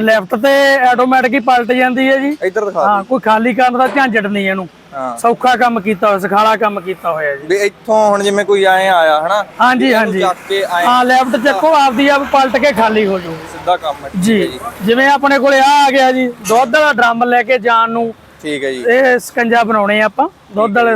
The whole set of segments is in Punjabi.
ਲੈਫਟ ਤੇ ਆਟੋਮੈਟਿਕ ਹੀ ਪਲਟ ਜਾਂਦੀ ਹੈ ਜੀ। ਇੱਧਰ ਦਿਖਾ ਹਾਂ ਕੋਈ ਖਾਲੀ ਕਰਨ ਦਾ ਝੰਜਟ ਨਹੀਂ ਇਹਨੂੰ। ਸੌਖਾ ਕੰਮ ਕੀਤਾ ਹੋਇਆ ਸਖਾਲਾ ਕੰਮ ਕੀਤਾ ਹੋਇਆ ਜੀ। ਵੀ ਇੱਥੋਂ ਹੁਣ ਜਿਵੇਂ ਕੋਈ ਆਏ ਆਇਆ ਹਨਾ? ਹਾਂਜੀ ਹਾਂਜੀ। ਚੱਕ ਕੇ ਆਏ ਹਾਂ ਲੈਫਟ ਚੱਕੋ ਆਪਦੀ ਆਪ ਪਲਟ ਕੇ ਖਾਲੀ ਹੋ ਜਾਊ। ਸਿੱਧਾ ਕੰਮ ਹੈ ਜੀ। ਜਿਵੇਂ ਆਪਣੇ ਕੋਲੇ ਆ ਆ ਗਿਆ ਜੀ ਦੁੱਧ ਵਾਲਾ ਡਰਮ ਲੈ ਕੇ ਜਾਣ ਨੂੰ। ਠੀਕ ਹੈ ਜੀ। ਇਹ ਸਕੰਜਾ ਬਣਾਉਣੇ ਆ ਆਪਾਂ ਦੁੱਧ ਵਾਲੇ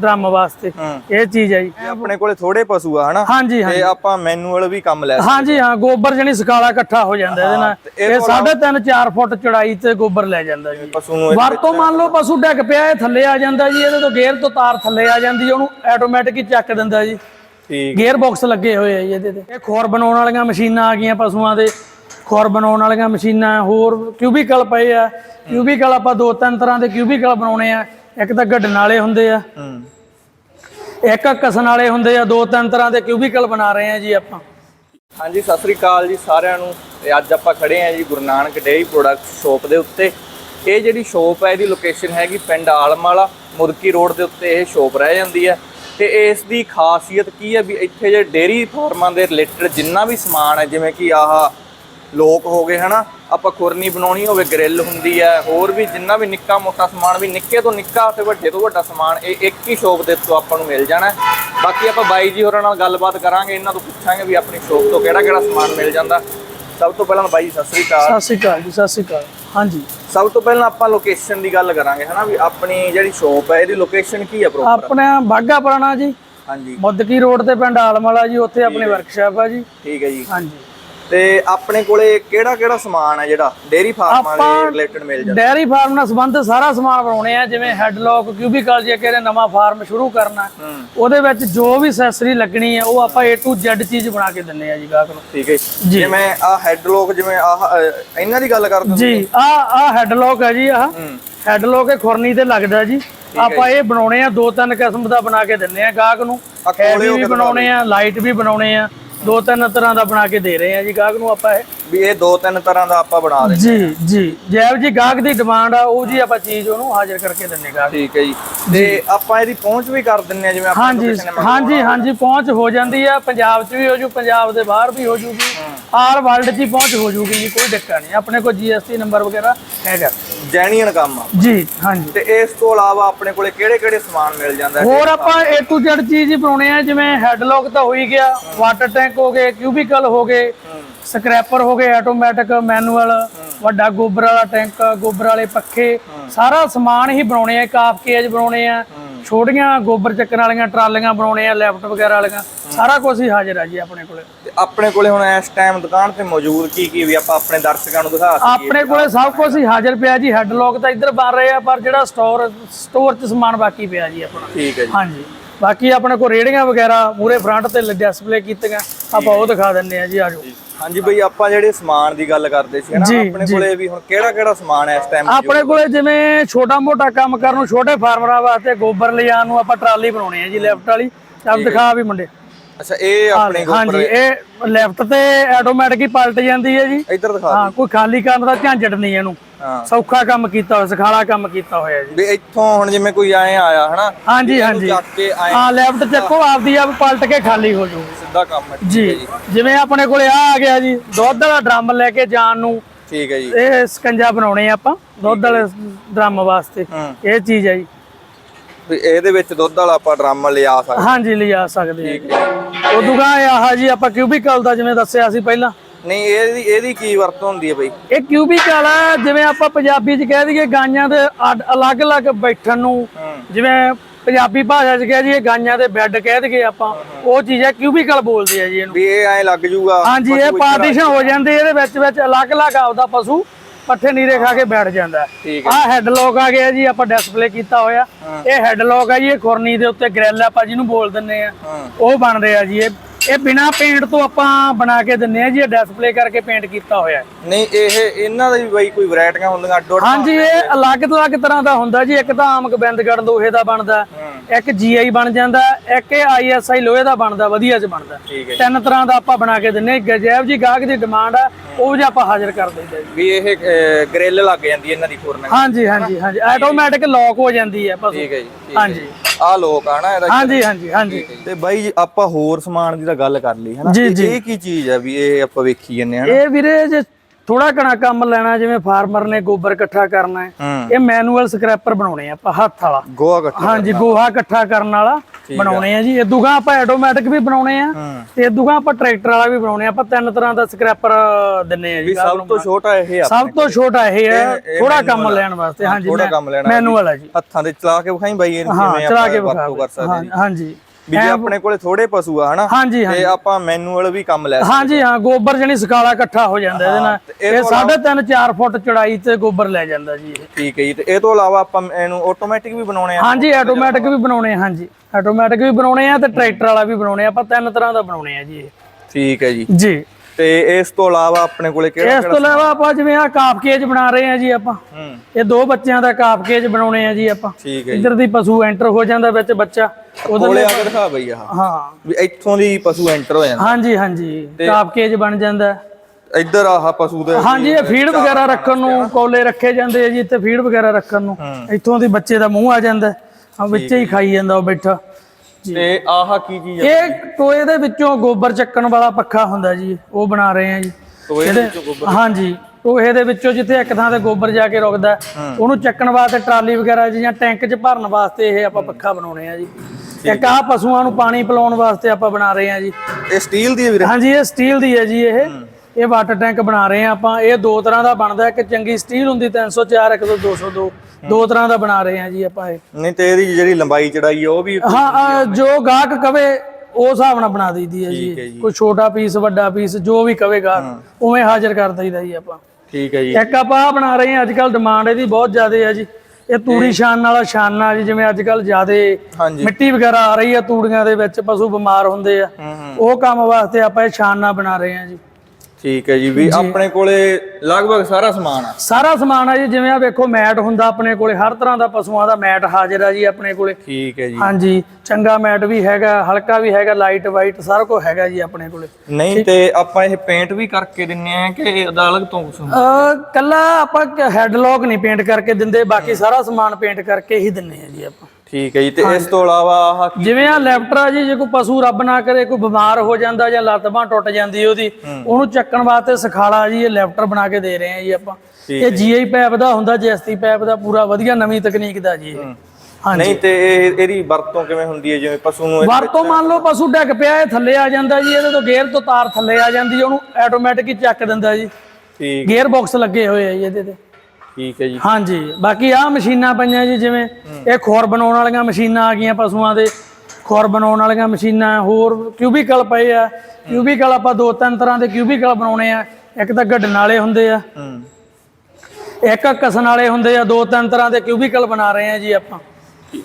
ਡਰਮ ਵਾਸਤੇ। ਇਹ ਚੀਜ਼ ਹੈ ਜੀ। ਆਪਣੇ ਕੋਲੇ ਥੋੜੇ ਪਸ਼ੂ ਆ ਹਨਾ? ਹਾਂਜੀ ਤੇ ਆਪਾਂ ਮੈਨੂਅਲ ਵੀ ਕੰਮ ਲੈ ਸਕਦੇ ਹਾਂਜੀ ਹਾਂ। ਗੋਬਰ ਜਣੀ ਸਕਾਲਾ ਇਕੱਠਾ ਹੋ ਜਾਂਦਾ ਇਹਦੇ ਨਾਲ। ਇਹ ਇਹ 3.5 4 ਫੁੱਟ ਚੜਾਈ ਤੇ ਗੋਬਰ ਲੈ ਜਾਂਦਾ ਜੀ। ਪਸ਼ੂ ਨੂੰ ਵਰਤੋਂ ਮੰਨ ਲਓ ਪਸ਼ੂ ਡਿੱਗ ਪਿਆ ਇਹ ਥੱਲੇ ਆ ਜਾਂਦਾ ਜੀ ਇਹਦੇ ਤੋਂ ਗੇਅਰ ਤੋਂ ਤਾਰ ਥੱਲੇ ਆ ਜਾਂਦੀ ਉਹਨੂੰ ਆਟੋਮੈਟਿਕ ਹੀ ਚੱਕ ਦਿੰਦਾ ਜੀ। ਠੀਕ। ਗੇਅਰ ਬਾਕਸ ਲੱਗੇ ਹੋਏ ਆ ਜੀ ਇਹਦੇ ਤੇ। ਇਹ ਖੋਰ ਬਣਾਉਣ ਵਾਲੀਆਂ ਮਸ਼ੀਨਾਂ ਆ ਗਈਆਂ ਪਸ਼ੂਆਂ ਦੇ। ਖੋਰ ਬਣਾਉਣ ਵਾਲੀਆਂ ਮਸ਼ੀਨਾਂ ਹੋਰ ਕਿਊਬੀਕਲ ਪਏ ਆ। ਕਿਊਬੀਕਲ ਆਪਾਂ ਦੋ ਤਿੰਨ ਤਰ੍ਹਾਂ ਦੇ ਕਿਊਬੀਕਲ ਬਣਾਉਣੇ ਆ। ਇੱਕ ਤਾਂ ਗੱਡਣ ਵਾਲੇ ਹੁੰਦੇ ਆ। ਇੱਕ ਕਸਣ ਵਾਲੇ ਹੁੰਦੇ ਆ। ਦੋ ਤਿੰਨ ਤਰ੍ਹਾਂ ਦੇ ਕਿਊਬੀਕਲ ਬਣਾ ਰਹੇ ਆ ਜੀ ਆਪਾਂ। ਹਾਂਜੀ ਸਤਿ ਸ੍ਰੀ ਅਕਾਲ ਜੀ ਸਾਰਿਆਂ ਨੂੰ। ਤੇ ਅੱਜ ਆਪਾਂ ਖੜੇ ਆਂ ਜੀ Guru Nanak dairy product shop ਦੇ ਉੱਤੇ। ਇਹ ਜਿਹੜੀ ਸ਼ੋਪ ਹੈ ਇਹਦੀ ਲੋਕੇਸ਼ਨ ਹੈਗੀ ਪਿੰਡ ਆਲਮ ਵਾਲਾ ਮੁਰਕੀ ਰੋਡ ਦੇ ਉੱਤੇ ਇਹ ਸ਼ੋਪ ਰਹਿ ਜਾਂਦੀ ਹੈ ਤੇ ਇਸ ਦੀ ਖਾਸੀਅਤ ਕੀ ਹੈ ਵੀ ਇੱਥੇ ਜੇ ਡੇਅਰੀ ਫਾਰਮਾਂ ਦੇ ਰਿਲੇਟਡ ਜਿੰਨਾ ਵੀ ਸਮਾਨ ਹੈ ਜਿਵੇਂ ਕਿ ਆਹ ਲੋਕ ਹੋ ਗਏ ਹਨਾ? ਆਪਾਂ ਖੁਰਨੀ ਬਣਾਉਣੀ ਹੋਵੇ ਗ੍ਰਿਲ ਹੁੰਦੀ ਹੈ ਹੋਰ ਵੀ ਜਿੰਨਾ ਵੀ ਨਿੱਕਾ ਮੋਟਾ ਸਮਾਨ ਵੀ ਨਿੱਕੇ ਤੋਂ ਨਿੱਕਾ ਤੇ ਵੱਡੇ ਤੋਂ ਵੱਡਾ ਸਮਾਨ ਇਹ ਇੱਕ ਹੀ ਸ਼ੋਪ ਦੇ ਉੱਤੇ ਆਪਾਂ ਨੂੰ ਮਿਲ ਜਾਣਾ। ਬਾਕੀ ਆਪਾਂ ਬਾਈ ਜੀ ਹੋਰਾਂ ਨਾਲ ਗੱਲਬਾਤ ਕਰਾਂਗੇ ਇਹਨਾਂ ਤੋਂ ਪੁੱਛਾਂਗੇ ਵੀ ਆਪਣੀ ਸ਼ੋਪ ਤੋਂ ਕਿਹੜਾ ਕਿਹੜਾ ਸਮਾਨ ਮਿਲ ਜਾਂਦਾ। ਸਭ ਤੋਂ ਪਹਿਲਾਂ ਬਾਈ ਸਤਿ ਸ੍ਰੀ ਅਕਾਲ। ਸਤਿ ਸ਼੍ਰੀ ਅਕਾਲ ਜੀ ਸਤਿ ਸ਼੍ਰੀ ਅਕਾਲ। ਹਾਂਜੀ। ਸਭ ਤੋਂ ਪਹਿਲਾਂ ਆਪਾਂ ਲੋਕੇਸ਼ਨ ਦੀ ਗੱਲ ਕਰਾਂਗੇ ਹਨਾ ਵੀ ਆਪਣੀ ਜਿਹੜੀ ਸ਼ੋਪ ਹੈ ਇਹਦੀ ਲੋਕੇਸ਼ਨ ਕੀ ਹੈ ਪ੍ਰੋਪਰ ਆਪਣਾ ਬਾਗਾ ਪੁਰਾਣਾ ਜੀ। ਹਾਂਜੀ। ਮੁੱਦਕੀ ਰੋਡ ਤੇ ਪਿੰਡ ਆਲਮ ਵਾਲਾ ਜੀ ਉੱਥੇ ਆਪਣੀ ਵਰਕਸ਼ਾਪ ਆ ਜੀ। ਠੀਕ ਹੈ ਜੀ। ਹਾਂਜੀ। ਤੇ ਆਪਣੇ ਕੋਲੇ ਕਿਹੜਾ ਕਿਹੜਾ ਸਮਾਨ ਹੈ ਜਿਹੜਾ ਡੇਅਰੀ ਫਾਰਮਾਂ ਦੇ ਆਪਾਂ- ਰਿਲੇਟਡ ਮਿਲ ਜਾਂਦਾ? ਡੈਰੀ ਫਾਰਮ ਨਾਲ ਸੰਬੰਧਿਤ ਸਾਰਾ ਸਮਾਨ ਬਣਾਉਣੇ ਆ ਜਿਵੇਂ ਹੈਡਲੌਕ ਕਿਊਬੀਕਲ ਜੇ ਕਿਹੜੇ ਨਵਾਂ ਫਾਰਮ ਸ਼ੁਰੂ ਕਰਨਾ ਉਹਦੇ ਵਿੱਚ ਜੋ ਵੀ ਅਸੈਸਰੀ ਲੱਗਣੀ ਹੈ ਉਹ ਆਪਾਂ A to Z ਚੀਜ਼ ਬਣਾ ਕੇ ਦਿੰਨੇ ਆ ਜੀ ਗਾਹਕ ਨੂੰ। ਠੀਕ ਹੈ ਜੀ। ਜਿਵੇਂ ਆ ਹੈਡਲੋਕ ਜਿਵੇਂ ਅਹ, ਇਹਨਾਂ ਦੀ ਗੱਲ ਕਰਦੇ ਜੀ ਆ ਆ ਹੈਡਲੌਕ ਹੈ ਜੀ ਹੂੰ। ਹੈਡਲੌਕ ਇਹ ਖੁਰਨੀ ਤੇ ਲੱਗਦਾ ਜੀ। ਆਪਾਂ ਇਹ ਬਣਾਉਣੇ ਆ ਦੋ ਤਿੰਨ ਕਿਸਮ ਦਾ ਬਣਾ ਕੇ ਦਿੰਨੇ ਆ ਗਾਹਕ ਨੂੰ। ਹੈਵੀ ਵੀ ਬਣਾਉਣੇ ਆ ਲਾਈਟ ਵੀ ਬਣਾਉਣੇ ਆ। ਦੋ ਤਿੰਨ ਤਰ੍ਹਾਂ ਦਾ ਬਣਾ ਕੇ ਦੇ ਰਹੇ ਆ ਜੀ ਗਾਹਕ ਨੂੰ ਆਪਾਂ ਇਹ ਵੀ ਇਹ ਦੋ ਤਿੰਨ ਤਰ੍ਹਾਂ ਦਾ ਆਪਾਂ ਬਣਾ ਦੇ ਜੀ ਜੀ। ਜੈਵ ਜੀ ਗਾਹਕ ਦੀ ਡਿਮਾਂਡ ਆ ਉਹ ਜੀ ਆਪਾਂ ਚੀਜ਼ ਉਹਨੂੰ ਹਾਜ਼ਰ ਕਰਕੇ ਦਿੰਨੇ ਗਾਹਕ। ਠੀਕ ਹੈ ਜੀ। ਤੇ ਆਪਾਂ ਇਹਦੀ ਪਹੁੰਚ ਵੀ ਕਰ ਦਿੰਨੇ ਆ ਜਿਵੇਂ ਆਪਾਂ ਹਾਂਜੀ ਹਾਂਜੀ ਹਾਂਜੀ ਪਹੁੰਚ ਹੋ ਜਾਂਦੀ ਆ। ਪੰਜਾਬ 'ਚ ਵੀ ਹੋ ਜੂ ਪੰਜਾਬ ਦੇ ਬਾਹਰ ਵੀ ਹੋ ਜੂਗੀ। ਆਲ ਵਰਲਡ 'ਚ ਹੀ ਪਹੁੰਚ ਹੋ ਜੂਗੀ ਜੀ ਕੋਈ ਦਿੱਕਤ ਨਹੀਂ। ਆਪਣੇ ਕੋਲ ਜੀਐਸਟੀ ਨੰਬਰ ਵਗੈਰਾ ਹੈਗਾ। ਜੈਨੀਅਨ ਕੰਮ ਆ। ਜੀ ਹਾਂਜੀ। ਤੇ ਇਸ ਤੋਂ ਇਲਾਵਾ ਆਪਣੇ ਕੋਲੇ ਕਿਹੜੇ ਕਿਹੜੇ ਸਮਾਨ ਮਿਲ ਜਾਂਦਾ ਹੈ? ਹੋਰ ਆਪਾਂ A to Z ਚੀਜ਼ ਹੀ ਬਣਾਉਣੇ ਆ ਜਿਵੇਂ ਹੈਡਲੌਕ ਤਾਂ ਹੋ ਹੀ ਗਿਆ ਵਾਟਰ ਟੈਂਕ ਹੋ ਗਏ ਕਿਊਬੀਕਲ ਹੋ ਗਏ ਸਕ੍ਰੈਪਰ ਹੋ ਗਏ ਆਟੋਮੈਟਿਕ ਮੈਨੂਅਲ ਵੱਡਾ ਗੋਬਰ ਵਾਲਾ ਟੈਂਕ ਗੋਬਰ ਵਾਲੇ ਪੱਖੇ ਸਾਰਾ ਸਮਾਨ ਹੀ ਬਣਾਉਣੇ ਆ ਕਾਫ ਕੇਜ ਬਣਾਉਣੇ ਆ ਛੋਟੀਆਂ ਗੋਬਰ ਚੱਕਣ ਵਾਲੀਆਂ ਟਰਾਲੀਆਂ ਬਣਾਉਣੇ ਆ ਲੈਫਟ ਵਗੈਰਾ ਵਾਲੀਆਂ। ਸਾਰਾ ਕੁਝ ਹੀ ਹਾਜ਼ਰ ਆ ਜੀ ਆਪਣੇ ਕੋਲੇ। ਤੇ ਆਪਣੇ ਕੋਲੇ ਹੁਣ ਇਸ ਟਾਈਮ ਦੁਕਾਨ ਤੇ ਮੌਜੂਦ ਕੀ ਕੀ ਵੀ ਆਪਾਂ ਆਪਣੇ ਦਰਸ਼ਕਾਂ ਨੂੰ ਦਿਖਾ ਸਕੀਏ? ਆਪਣੇ ਕੋਲੇ ਸਭ ਕੁਝ ਹੀ ਹਾਜ਼ਰ ਪਿਆ ਜੀ ਹੈਡਲੌਕ ਤਾਂ ਇੱਧਰ ਬਣ ਰਹੇ ਆ ਪਰ ਜਿਹੜਾ ਸਟੋਰ ਸਟੋਰ 'ਚ ਸਮਾਨ ਬਾਕੀ ਪਿਆ ਜੀ ਆਪਣਾ। ਠੀਕ ਹੈ ਜੀ। ਹਾਂਜੀ। ਬਾਕੀ ਆਪਣੇ ਕੋਲ ਰੇੜੀਆਂ ਵਗੈਰਾ ਮੂਰੇ ਫਰੰਟ ਤੇ ਡਿਸਪਲੇ ਕੀਤੀਆਂ ਆਪਾਂ ਉਹ ਦਿਖਾ ਦਿੰਨੇ ਆ ਜੀ ਆਜੋ ਹਾਂਜੀ ਬਈ ਆਪਾਂ ਜਿਹੜੇ ਸਮਾਨ ਦੀ ਗੱਲ ਕਰਦੇ ਸੀ ਨਾ? ਆਪਣੇ ਕੋਲੇ ਵੀ ਹੁਣ ਕਿਹੜਾ ਕਿਹੜਾ ਸਮਾਨ ਹੈ ਇਸ ਟਾਈਮ ਆਪਣੇ ਕੋਲੇ ਜਿਵੇਂ ਛੋਟਾ ਮੋਟਾ ਕੰਮ ਕਰਨ ਨੂੰ ਛੋਟੇ ਫਾਰਮਰਾਂ ਵਾਸਤੇ ਗੋਬਰ ਲਿਜਾਣ ਨੂੰ ਆਪਾਂ ਟਰਾਲੀ ਬਣਾਉਣੀ ਹੈ ਜੀ ਲੈਫਟ ਵਾਲੀ। ਆਪ ਦਿਖਾ ਵੀ ਮੁੰਡੇ। ਅੱਛਾ ਇਹ ਆਪਣੇ ਹਾਂਜੀ ਇਹ ਲੈਫਟ ਤੇ ਆਟੋਮੈਟਿਕ ਹੀ ਪਲਟ ਜਾਂਦੀ ਹੈ ਜੀ। ਇੱਧਰ ਦਿਖਾ ਹਾਂ ਕੋਈ ਖਾਲੀ ਕਰਨ ਦਾ ਝੰਜਟ ਨਹੀਂ ਇਹਨੂੰ। ਹਾਂ। ਸੌਖਾ ਕੰਮ ਕੀਤਾ ਹੋਇਆ ਸਖਾਲਾ ਕੰਮ ਕੀਤਾ ਹੋਇਆ ਜੀ। ਵੀ ਇੱਥੋਂ ਹੁਣ ਜਿਵੇਂ ਕੋਈ ਆਏ ਆਇਆ ਹਨਾ? ਹਾਂਜੀ ਹਾਂਜੀ। ਹਾਂ ਲੈਫਟ ਚੱਕੋ ਆਪਦੀ ਆਪ ਪਲਟ ਕੇ ਖਾਲੀ ਹੋ ਜਾਊ। ਸਿੱਧਾ ਕੰਮ ਹੈ ਜੀ ਜਿਵੇਂ ਆਪਣੇ ਕੋਲੇ ਆ ਆ ਗਿਆ ਜੀ ਦੁੱਧ ਵਾਲਾ ਡਰਮ ਲੈ ਕੇ ਜਾਣ ਨੂੰ ਠੀਕ ਹੈ ਜੀ। ਇਹ ਸਕੰਜਾ ਬਣਾਉਣੇ ਆਪਾਂ ਦੁੱਧ ਵਾਲੇ ਡਰਮ ਵਾਸਤੇ। ਹੂੰ। ਇਹ ਚੀਜ਼ ਹੈ ਜੀ। ਵੀ ਇਹਦੇ ਵਿੱਚ ਦੁੱਧ ਵਾਲਾ ਆਪਾਂ ਡਰਮ ਲਿਆ ਸਕਦੇ ਹਾਂਜੀ ਲਿਜਾ ਸਕਦੇ ਆ ਉਦੋਂ ਗਾ ਆਹ ਜੀ ਆਪਾਂ ਕਿਊਬੀਕਲ ਦਾ ਜਿਵੇਂ ਦੱਸਿਆ ਸੀ ਪਹਿਲਾਂ। ਨਹੀਂ ਇਹਦੀ ਇਹਦੀ ਕੀ ਵਰਤੋਂ ਹੁੰਦੀ ਹੈ ਬਈ? ਇਹ ਕਿਊਬੀਕਲ ਆ ਜਿਵੇਂ ਆਪਾਂ ਪੰਜਾਬੀ 'ਚ ਕਹਿ ਦਈਏ ਗਾਈਆਂ ਦੇ ਅੱਡ- ਅਲੱਗ-ਅਲੱਗ ਬੈਠਣ ਨੂੰ। ਜਿਵੇਂ ਪੰਜਾਬੀ ਭਾਸ਼ਾ 'ਚ ਕਹਿ ਦਈਏ ਗਾਈਆਂ ਦੇ ਬੈੱਡ ਕਹਿ ਦਈਏ ਆਪਾਂ ਉਹ ਚੀਜ਼ ਹੈ ਕਿਊਬੀਕਲ ਬੋਲਦੇ ਆ ਜੀ ਇਹਨੂੰ। ਵੀ ਇਹ ਐ ਲੱਗ ਜੂਗਾ। ਹਾਂਜੀ ਇਹ ਪਾਰਟੀਸ਼ਨ ਹੋ ਜਾਂਦੇ ਇਹਦੇ ਵਿੱਚ ਵਿੱਚ ਅਲੱਗ-ਅਲੱਗ ਆਪਦਾ ਪਸ਼ੂ ਪੱਠੇ ਨੀਰੇ ਖਾ ਕੇ ਬੈਠ ਜਾਂਦਾ। ਠੀਕ ਆਹ ਹੈਡਲੌਕ ਆ ਗਿਆ ਜੀ ਆਪਾਂ ਡਿਸਪਲੇ ਕੀਤਾ ਹੋਇਆ। ਇਹ ਹੈਡਲੌਕ ਆ ਜੀ ਇਹ ਖੁਰਨੀ ਦੇ ਉੱਤੇ ਗ੍ਰਿਲ ਆਪਾਂ ਜਿਹਨੂੰ ਬੋਲ ਦਿੰਨੇ ਆ। ਉਹ ਬਣ ਰਿਹਾ ਜੀ ਇਹ ਇਹ ਬਿਨਾ ਪੇਂਟ ਤੋਂ ਆਪਾਂ ਬਣਾ ਕੇ ਦਿੰਨੇ ਆ ਜੀ ਇਹ ਡਿਸਪਲੇ ਕਰਕੇ ਪੇਂਟ ਕੀਤਾ ਹੋਇਆ। ਨਹੀਂ ਇਹ ਇਹਨਾਂ ਦਾ ਵੀ ਬਈ ਕੋਈ ਵੈਰਾਈਟੀਆਂ ਹੁੰਦੀਆਂ ਅੱਡੋ ਅੱਡ ਹਾਂਜੀ ਇਹ ਅਲੱਗ-ਅਲੱਗ ਤਰ੍ਹਾਂ ਦਾ ਹੁੰਦਾ ਜੀ ਇੱਕ ਤਾਂ ਆਮ ਗੋਬਿੰਦਗੜ੍ਹ ਲੋਹੇ ਦਾ ਬਣਦਾ ਇੱਕ ਜੀਆਈ ਬਣ ਜਾਂਦਾ ਇੱਕ ਇਹ ਆਈਐਸਆਈ ਲੋਹੇ ਦਾ ਬਣਦਾ ਵਧੀਆ ਚ ਬਣਦਾ। ਠੀਕ ਹੈ ਤਿੰਨ ਤਰ੍ਹਾਂ ਦਾ ਆਪਾਂ ਬਣਾ ਕੇ ਦਿੰਨੇ ਗਜੈਬ ਜੀ ਗਾਹਕ ਦੀ ਡਿਮਾਂਡ ਆ ਉਹ ਜੀ ਆਪਾਂ ਹਾਜ਼ਰ ਕਰ ਦਿੰਦੇ ਜੀ। ਵੀ ਇਹ ਗ੍ਰਿਲ ਲੱਗ ਜਾਂਦੀ ਇਹਨਾਂ ਦੀ ਫੁਰਨ ਹਾਂਜੀ ਹਾਂਜੀ ਹਾਂਜੀ। ਆਟੋਮੈਟਿਕ ਲੌਕ ਹੋ ਜਾਂਦੀ ਹੈ ਪਸ਼ੂ। ਠੀਕ ਹੈ ਜੀ ਠੀਕ ਹਾਂਜੀ। ਆ ਲੋਕ ਆ ਨਾ ਇਹਦਾ ਹਾਂਜੀ ਹਾਂਜੀ ਹਾਂਜੀ। ਤੇ ਬਾਈ ਜੀ ਆਪਾਂ ਹੋਰ ਸਮਾਨ ਦੀ ਤਾਂ ਗੱਲ ਕਰ ਲਈ ਹਨਾ? ਜੀ, ਤੇ ਜੀ। ਇਹ ਕੀ ਚੀਜ਼ ਹੈ ਵੀ ਇਹ ਆਪਾਂ ਵੇਖੀ ਜੰਨੇ ਹਨਾ? ਇਹ ਵੀਰੇ ਜੇ ਥੋੜਾ ਘਣਾ ਕੰਮ ਲੈਣਾ ਜਿਵੇਂ ਫਾਰਮਰ ਨੇ ਗੋਬਰ ਇਕੱਠਾ ਕਰਨਾ ਹੈ। ਹੂੰ। ਇਹ ਮੈਨੂਅਲ ਸਕ੍ਰੈਪਰ ਬਣਾਉਣੇ ਆ ਆਪਾਂ ਹੱਥ ਵਾਲਾ। ਗੋਆ ਕੱਟ ਹਾਂਜੀ ਗੋਹਾ ਇਕੱਠਾ ਕਰਨ ਵਾਲਾ ਬਣਾਉਣੇ ਆ ਜੀ। ਇਦੋਂ ਗਾ ਆਪਾਂ ਆਟੋਮੈਟਿਕ ਵੀ ਬਣਾਉਣੇ ਆ ਹੂੰ। ਤੇ ਇਦੋਂ ਗਾ ਆਪਾਂ ਟਰੈਕਟਰ ਵਾਲਾ ਵੀ ਬਣਾਉਣੇ ਆ। ਆਪਾਂ ਤਿੰਨ ਤਰ੍ਹਾਂ ਦਾ ਸਕ੍ਰੈਪਰ ਦਿੰਨੇ ਆ ਜੀ। ਸਭ ਤੋਂ ਛੋਟਾ ਇਹ ਆ ਸਭ ਤੋਂ ਛੋਟਾ ਇਹ ਹੈ ਇਹ ਥੋੜਾ ਕੰਮ ਆ। ਲੈਣ ਵਾਸਤੇ। ਹਾਂਜੀ ਥੋੜਾ ਕੰਮ ਲੈਣਾ ਮੈਨੂਅਲ ਹੈ ਜੀ। ਹੱਥਾਂ ਦੇ ਚਲਾ ਕੇ ਵਿਖਾਈ ਬਾਈ ਇਹਨੂੰ ਹਾਂ ਕਿਵੇਂ ਚਲਾ ਆਪਾਂ ਕੇ ਵਰਤੋਂ ਕਰ ਵਿਖਾ ਸਕਦੇ ਜੀ। ਹਾਂਜੀ। ਵੀ ਜੇ ਆਪਣੇ ਕੋਲੇ ਥੋੜੇ ਪਸ਼ੂ ਆ ਹਨਾ ਤੇ ਆਪਾਂ ਮੈਨੂਅਲ ਵੀ ਕੰਮ ਲੈ ਸਕਦੇ ਹਾਂਜੀ ਹਾਂ ਗੋਬਰ ਜਣੀ ਸਕਾਲਾ ਇਕੱਠਾ ਹੋ ਜਾਂਦਾ ਇਹਦੇ ਨਾਲ। ਇਹ 3.5 4 ਫੁੱਟ ਚੌੜਾਈ ਤੇ ਗੋਬਰ ਲੈ ਜਾਂਦਾ ਜੀ ਇਹ। ਠੀਕ ਹੈ ਜੀ ਤੇ ਇਹ ਤੋਂ ਇਲਾਵਾ ਆਪਾਂ ਇਹਨੂੰ ਆਟੋਮੈਟਿਕ ਵੀ ਬਣਾਉਣੇ ਆ? ਹਾਂਜੀ ਆਟੋਮੈਟਿਕ ਵੀ ਬਣਾਉਣੇ ਆ ਹਾਂਜੀ। ਆਟੋਮੈਟਿਕ ਵੀ ਬਣਾਉਣੇ ਆ ਤੇ ਟਰੈਕਟਰ ਵਾਲਾ ਵੀ ਬਣਾਉਣੇ ਆ ਆਪਾਂ ਤਿੰਨ ਤਰ੍ਹਾਂ ਦਾ ਬਣਾਉਣੇ ਆ ਜੀ ਇਹ। ਠੀਕ ਹੈ ਜੀ। ਜੀ। ਤੇ ਇਸ ਤੋਂ ਇਲਾਵਾ ਆਪਣੇ ਕੋਲੇ ਕਿਹੜਾ ਇਸ ਤੋਂ ਇਲਾਵਾ ਆਪਾਂ ਜਿਵੇਂ ਆ ਕਾਪ ਕੇਜ ਬਣਾ ਰਹੇ ਆ ਜੀ ਆਪਾਂ। ਇਹ ਦੋ ਬੱਚਿਆਂ ਦਾ ਕਾਪ ਕੇਜ ਬਣਾਉਣੇ ਆ ਜੀ ਆਪਾਂ। ਠੀਕ ਹੈ ਜੀ। ਇੱਧਰ ਦੀ ਪਸ਼ੂ ਐਂਟਰ ਹੋ ਜਾਂਦਾ ਵਿੱਚ ਬੱਚਾ। ਉਹਦੇ ਆ ਕੇ ਦਿਖਾ ਬਈ ਆਹ। ਹਾਂ। ਵੀ ਇੱਥੋਂ ਦੀ ਪਸ਼ੂ ਐਂਟਰ ਹੋ ਜਾਂਦਾ। ਹਾਂਜੀ ਹਾਂਜੀ। ਕਾਪ ਕੇਜ ਬਣ ਜਾਂਦਾ। ਇੱਧਰ ਆਹ ਪਸ਼ੂ ਦੇ ਹਾਂਜੀ ਇਹ ਫੀਡ ਵਗੈਰਾ ਰੱਖਣ ਨੂੰ ਕੋਲੇ ਰੱਖੇ ਜਾਂਦੇ ਆ ਜੀ ਇੱਥੇ ਫੀਡ ਵਗੈਰਾ ਰੱਖਣ ਨੂੰ। ਇੱਥੋਂ ਦੀ ਬੱਚੇ ਦਾ ਮੂੰਹ ਆ ਜਾਂਦਾ। ਆ ਵਿੱਚੇ ਹੀ ਖਾਈ ਜਾਂਦਾ ਉਹ ਬੈਠਾ। ਤੇ ਆਹ ਕੀ ਚੀਜ਼ ਹੈ ਇਹ ਟੋਏ ਦੇ ਵਿੱਚੋਂ ਗੋਬਰ ਚੱਕਣ ਵਾਲਾ ਪੱਖਾ ਹੁੰਦਾ ਜੀ ਉਹ ਬਣਾ ਰਹੇ ਆ ਜੀ। ਟੋਏ ਦੇ ਵਿੱਚੋਂ ਗੋਬਰ ਹਾਂਜੀ ਟੋਏ ਦੇ ਵਿੱਚੋਂ ਜਿੱਥੇ ਇੱਕ ਥਾਂ ਤੇ ਗੋਬਰ ਜਾ ਕੇ ਰੁਕਦਾ ਉਹਨੂੰ ਚੱਕਣ ਵਾਸਤੇ ਟਰਾਲੀ ਵਗੈਰਾ ਜਾਂ ਟੈਂਕ 'ਚ ਭਰਨ ਵਾਸਤੇ ਇਹ ਆਪਾਂ ਪੱਖਾ ਬਣਾਉਣੇ ਆ ਜੀ। ਇੱਕ ਆਹ ਪਸ਼ੂਆਂ ਨੂੰ ਪਾਣੀ ਪਿਲਾਉਣ ਵਾਸਤੇ ਆਪਾਂ ਬਣਾ ਰਹੇ ਆ ਜੀ। ਇਹ ਸਟੀਲ ਦੀ ਹੈ ਵੀਰੇ? ਹਾਂਜੀ ਇਹ ਸਟੀਲ ਦੀ ਹੈ ਜੀ ਇਹ। ਇਹ ਵਾਟਰ ਟੈਂਕ ਬਣਾ ਰਹੇ ਆ ਆਪਾਂ। ਇਹ ਦੋ ਤਰ੍ਹਾਂ ਦਾ ਬਣਦਾ ਇੱਕ ਚੰਗੀ ਸਟੀਲ ਹੁੰਦੀ 304 ਇੱਕ 202 ਦੋ ਤਰ੍ਹਾਂ ਦਾ ਬਣਾ ਰਹੇ ਆ ਜੀ ਆਪਾਂ ਇਹ। ਨਹੀਂ ਤੇ ਇਹਦੀ ਜਿਹੜੀ ਲੰਬਾਈ ਚੜਾਈ ਉਹ ਵੀ ਹਾਂ ਅਹ ਜੋ ਗਾਹਕ ਕਵੇ ਉਹ ਹਿਸਾਬ ਨਾਲ ਬਣਾ ਦਈਦੀ ਹੈ ਠੀਕ ਹੈ ਜੀ। ਜੀ। ਕੋਈ ਛੋਟਾ ਪੀਸ ਵੱਡਾ ਪੀਸ ਜੋ ਵੀ ਕਵੇ ਗਾਹਕ ਉਵੇਂ ਹਾਜ਼ਰ ਕਰ ਦਈਦਾ ਜੀ ਆਪਾਂ। ਠੀਕ ਹੈ ਜੀ। ਇੱਕ ਆਪਾਂ ਆਹ ਬਣਾ ਰਹੇ ਹਾਂ ਅੱਜ ਕੱਲ ਡਿਮਾਂਡ ਇਹਦੀ ਬਹੁਤ ਜ਼ਿਆਦਾ ਹੈ ਜੀ। ਇਹ ਤੂੜੀ ਛਾਨ ਵਾਲਾ ਛਾਨਾ ਜੀ ਜਿਵੇਂ ਅੱਜ ਕੱਲ ਜ਼ਿਆਦਾ ਹਾਂਜੀ। ਮਿੱਟੀ ਵਗੈਰਾ ਆ ਰਹੀ ਹੈ ਤੂੜੀਆਂ ਦੇ ਵਿੱਚ ਪਸ਼ੂ ਬਿਮਾਰ ਹੁੰਦੇ ਆ। ਹੂੰ ਹੂੰ। ਉਹ ਕੰਮ ਵਾਸਤੇ ਆਪਾਂ ਇਹ ਛਾਨਾ ਬਣਾ ਰਹੇ ਹਾਂ ਜੀ। ਠੀਕ ਹੈ ਜੀ ਵੀ ਆਪਣੇ ਕੋਲੇ ਲਗਭਗ ਸਾਰਾ ਸਮਾਨ ਆ। ਸਾਰਾ ਸਮਾਨ ਆ ਜੀ ਜਿਵੇਂ ਆ ਵੇਖੋ ਮੈਟ ਹੁੰਦਾ ਆਪਣੇ ਕੋਲੇ ਹਰ ਤਰ੍ਹਾਂ ਦਾ ਪਸ਼ੂਆਂ ਦਾ ਮੈਟ ਹਾਜ਼ਰ ਆ ਜੀ ਆਪਣੇ ਕੋਲੇ। ਠੀਕ ਹੈ ਜੀ। ਹਾਂਜੀ ਚੰਗਾ ਮੈਟ ਵੀ ਹੈਗਾ ਹਲਕਾ ਵੀ ਹੈਗਾ ਲਾਈਟ ਵਾਈਟ ਸਾਰਾ ਕੁਝ ਹੈਗਾ ਜੀ ਆਪਣੇ ਕੋਲੇ। ਨਹੀਂ ਤੇ ਆਪਾਂ ਇਹ ਪੇਂਟ ਵੀ ਕਰਕੇ ਦਿੰਨੇ ਆ ਕਿ ਇਹਦਾ ਅਲੱਗ ਤੋਂ ਕੁਛ ਹੁੰਦਾ? ਅ ਕੱਲਾ ਆਪਾਂ ਹੈਡਲੌਕ ਨਹੀਂ ਪੇਂਟ ਕਰਕੇ ਦਿੰਦੇ ਬਾਕੀ ਸਾਰਾ ਸਮਾਨ ਪੇਂਟ ਕਰਕੇ ਹੀ ਦਿੰਨੇ ਆ ਜੀ ਆਪਾਂ। ਠੀਕ ਹੈ ਜੀ ਤੇ ਇਸ ਤੋਂ ਇਲਾਵਾ ਆਹ ਜਿਵੇਂ ਆ ਲੈਫਟਰ ਆ ਜੀ ਜੇ ਕੋਈ ਪਸ਼ੂ ਰੱਬ ਨਾ ਕਰੇ ਕੋਈ ਬਿਮਾਰ ਹੋ ਜਾਂਦਾ ਜਾਂ ਲੱਤ ਬਾਂਹ ਟੁੱਟ ਜਾਂਦੀ ਉਹਦੀ ਉਹਨੂੰ ਚੱਕਣ ਵਾਸਤੇ ਸਖਾਲਾ ਜੀ ਇਹ ਲੈਫਟਰ ਬਣਾ ਕੇ ਦੇ ਰਹੇ ਆ ਜੀ ਆਪਾਂ। ਇਹ ਜੀਆਈ ਪੈਪ ਦਾ ਹੁੰਦਾ ਜੀਐਸਟੀ ਪੈਪ ਦਾ ਪੂਰਾ ਵਧੀਆ ਨਵੀਂ ਤਕਨੀਕ ਦਾ ਜੀ ਨਹੀਂ ਤੇ ਇਹ ਇਹਦੀ ਵਰਤੋਂ ਕਿਵੇਂ ਹੁੰਦੀ ਹੈ? ਜਿਵੇਂ ਪਸ਼ੂ ਨੂੰ ਵਰਤੋਂ ਮੰਨ ਲਓ ਪਸ਼ੂ ਡਿੱਗ ਪਿਆ ਇਹ ਥੱਲੇ ਆ ਜਾਂਦਾ ਜੀ ਇਹਦੇ ਤੋਂ ਗੇਅਰ ਤੋਂ ਤਾਰ ਥੱਲੇ ਆ ਜਾਂਦੀ ਉਹਨੂੰ ਆਟੋਮੈਟਿਕ ਹੀ ਚੱਕ ਦਿੰਦਾ ਜੀ। ਠੀਕ। ਗੇਅਰ ਬਾਕਸ ਲੱਗੇ ਹੋਏ ਆ ਜੀ ਇਹਦੇ ਤੇ। ਠੀਕ ਹੈ ਜੀ। ਹਾਂਜੀ ਬਾਕੀ ਆ ਮਸ਼ੀਨਾਂ ਪਈਆਂ ਜੀ ਜਿਵੇਂ ਇਹ ਖੋਰ ਬਣਾਉਣ ਵਾਲੀਆਂ ਮਸ਼ੀਨਾਂ ਆ ਗਈਆਂ ਪਸ਼ੂਆਂ ਦੇ। ਖੋਰ ਬਣਾਉਣ ਵਾਲੀਆਂ ਮਸ਼ੀਨਾਂ ਹੋਰ ਕਿਊਬੀਕਲ ਪਏ ਆ। ਕਿਊਬੀਕਲ ਆਪਾਂ ਦੋ ਤਿੰਨ ਤਰ੍ਹਾਂ ਦੇ ਕਿਊਬੀਕਲ ਬਣਾਉਣੇ ਆ। ਇੱਕ ਤਾਂ ਗੱਡਣ ਵਾਲੇ ਹੁੰਦੇ ਆ। ਇੱਕ ਕਸਣ ਵਾਲੇ ਹੁੰਦੇ ਆ ਦੋ ਤਿੰਨ ਤਰ੍ਹਾਂ ਦੇ ਕਿਊਬੀਕਲ ਬਣਾ ਰਹੇ ਆ ਜੀ ਆਪਾਂ।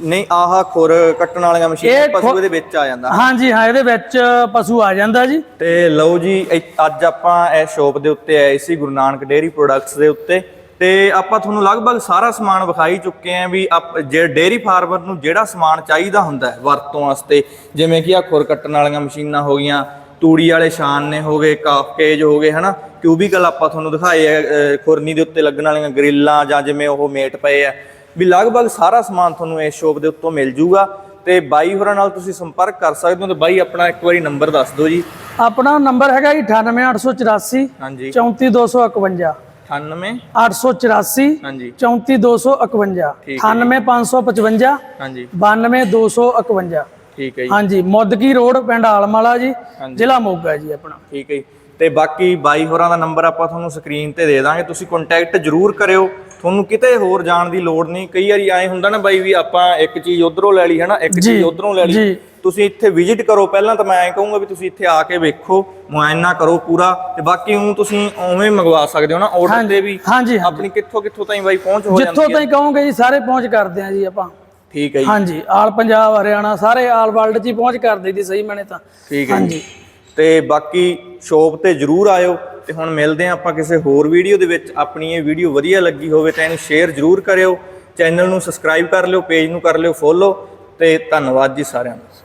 ਨਹੀਂ ਆਹ ਖੁਰ ਕੱਟਣ ਵਾਲੀਆਂ ਮਸ਼ੀਨਾਂ ਪਸ਼ੂ ਇਹਦੇ ਵਿੱਚ ਆ ਜਾਂਦਾ। ਹਾਂਜੀ ਹਾਂ ਇਹਦੇ ਵਿੱਚ ਪਸ਼ੂ ਆ ਜਾਂਦਾ ਜੀ। ਤੇ ਲਓ ਜੀ ਅੱਜ ਆਪਾਂ ਇਸ ਸ਼ੋਪ ਦੇ ਉੱਤੇ ਆਏ ਸੀ ਗੁਰੂ ਨਾਨਕ ਡੇਅਰੀ ਪ੍ਰੋਡਕਟਸ ਦੇ ਉੱਤੇ। ਤੇ ਆਪਾਂ ਤੁਹਾਨੂੰ ਲਗਭਗ ਸਾਰਾ ਸਮਾਨ ਵਿਖਾਈ ਚੁੱਕੇ ਆਂ ਵੀ ਜੇ ਡੇਅਰੀ ਫਾਰਮਰ ਨੂੰ ਜਿਹੜਾ ਸਮਾਨ ਚਾਹੀਦਾ ਹੁੰਦਾ ਹੈ ਵਰਤੋਂ ਵਾਸਤੇ ਜਿਵੇਂ ਕਿ ਆ ਖੁਰ ਕੱਟਣ ਵਾਲੀਆਂ ਮਸ਼ੀਨਾਂ ਹੋ ਗਈਆਂ ਤੂੜੀ ਵਾਲੇ ਸ਼ਾਨ ਨੇ ਹੋ ਗਏ ਕਾਫਕੇਜ ਹੋ ਗਏ ਹਨਾ? ਕਿਊਬੀਕਲ ਆਪਾਂ ਤੁਹਾਨੂੰ ਦਿਖਾਏ ਆ ਖੁਰਨੀ ਦੇ ਉੱਤੇ ਲੱਗਣ ਵਾਲੀਆਂ ਗ੍ਰਿਲਾਂ ਜਾਂ ਜਿਵੇਂ ਉਹ ਮੇਟ ਪਏ ਆ। ਵੀ ਲਗਭਗ ਸਾਰਾ ਸਮਾਨ ਤੁਹਾਨੂੰ ਇਸ ਸ਼ੋਪ ਦੇ ਉੱਤੋਂ ਮਿਲ ਜੂਗਾ ਤੇ ਬਾਈ ਹੋਰਾਂ ਨਾਲ ਤੁਸੀਂ ਸੰਪਰਕ ਕਰ ਸਕਦੇ ਹੋ ਤੇ ਬਾਈ ਆਪਣਾ ਇੱਕ ਵਾਰੀ ਨੰਬਰ ਦੱਸ ਦਿਓ ਜੀ। ਆਪਣਾ ਨੰਬਰ ਹੈਗਾ ਜੀ 98884 ਹਾਂਜੀ। 34251 98 884 ਹਾਂਜੀ। 34251 ਠੀਕ 98555 ਹਾਂਜੀ। 92251 ਠੀਕ ਹੈ ਜੀ। ਹਾਂਜੀ ਮੁੱਦਕੀ ਰੋਡ ਪਿੰਡ ਆਲਮਾਲਾ ਜੀ ਜ਼ਿਲ੍ਹਾ ਮੋਗਾ ਜੀ ਆਪਣਾ। ਠੀਕ ਹੈ ਤੇ ਬਾਕੀ ਬਾਈ ਹੋਰਾਂ ਦਾ ਨੰਬਰ ਆਪਾਂ ਤੁਹਾਨੂੰ ਸਕਰੀਨ ਤੇ ਦੇ ਦਾਂਗੇ। ਤੁਸੀਂ ਕੰਟੈਕਟ ਜ਼ਰੂਰ ਕਰਿਓ। ਤੁਹਾਨੂੰ ਕਿਤੇ ਹੋਰ ਜਾਣ ਦੀ ਲੋੜ ਨਹੀਂ। ਕਈ ਵਾਰੀ ਐ ਹੁੰਦਾ ਨਾ ਬਾਈ ਵੀ ਆਪਾਂ ਇੱਕ ਚੀਜ਼ ਉਧਰੋਂ ਲੈ ਲਈ ਹਨਾ? ਇੱਕ ਚੀਜ਼ ਉਧਰੋਂ ਲੈ ਲਈ। ਤੁਸੀਂ ਇੱਥੇ ਵਿਜ਼ਿਟ ਕਰੋ ਪਹਿਲਾਂ ਤਾਂ ਮੈਂ ਐਂ ਕਹੂੰਗਾ ਵੀ ਤੁਸੀਂ ਇੱਥੇ ਆ ਕੇ ਵੇਖੋ ਮੁਆਇਨਾ ਕਰੋ ਪੂਰਾ ਤੇ ਬਾਕੀ ਉਹ ਤੁਸੀਂ ਉਵੇਂ ਮੰਗਵਾ ਸਕਦੇ ਹੋ ਨਾ ਆਰਡਰ ਤੇ ਵੀ ਹਾਂਜੀ ਆਪਣੀ ਕਿੱਥੋਂ ਕਿੱਥੋਂ ਤਾਈਂ ਬਾਈ ਪਹੁੰਚ ਹੋ ਜਿੱਥੋਂ ਜਾਂਦੀ ਹੈ? ਤਾਈਂ ਕਹੋਗੇ ਜੀ ਸਾਰੇ ਪਹੁੰਚ ਕਰਦੇ ਆ ਜੀ ਆਪਾਂ। ਠੀਕ ਹੈ ਜੀ। ਹਾਂਜੀ ਆਲ ਪੰਜਾਬ ਹਰਿਆਣਾ ਸਾਰੇ ਆਲ ਵਰਲਡ 'ਚ ਹੀ ਪਹੁੰਚ ਕਰ ਦਈਦੀ ਸਹੀ ਮੈਨੇ ਤਾਂ। ਠੀਕ ਹੈ ਜੀ। ਹਾਂਜੀ। ਤੇ ਬਾਕੀ ਸ਼ੋਪ ਤੇ ਜਰੂਰ ਆਇਓ ਤੇ ਹੁਣ ਮਿਲਦੇ ਹਾਂ ਆਪਾਂ ਕਿਸੇ ਹੋਰ ਵੀਡੀਓ ਦੇ ਵਿੱਚ। ਆਪਣੀ ਇਹ ਵੀਡੀਓ ਵਧੀਆ ਲੱਗੀ ਹੋਵੇ ਤਾਂ ਇਹਨੂੰ ਸ਼ੇਅਰ ਜਰੂਰ ਕਰਿਓ। ਚੈਨਲ ਨੂੰ ਸਬਸਕ੍ਰਾਈਬ ਕਰ ਲਿਓ ਪੇਜ ਨੂੰ ਕਰ ਲਿਓ ਫੋਲੋ ਤੇ ਧੰਨਵਾਦ ਜੀ ਸਾਰਿਆਂ ਦਾ।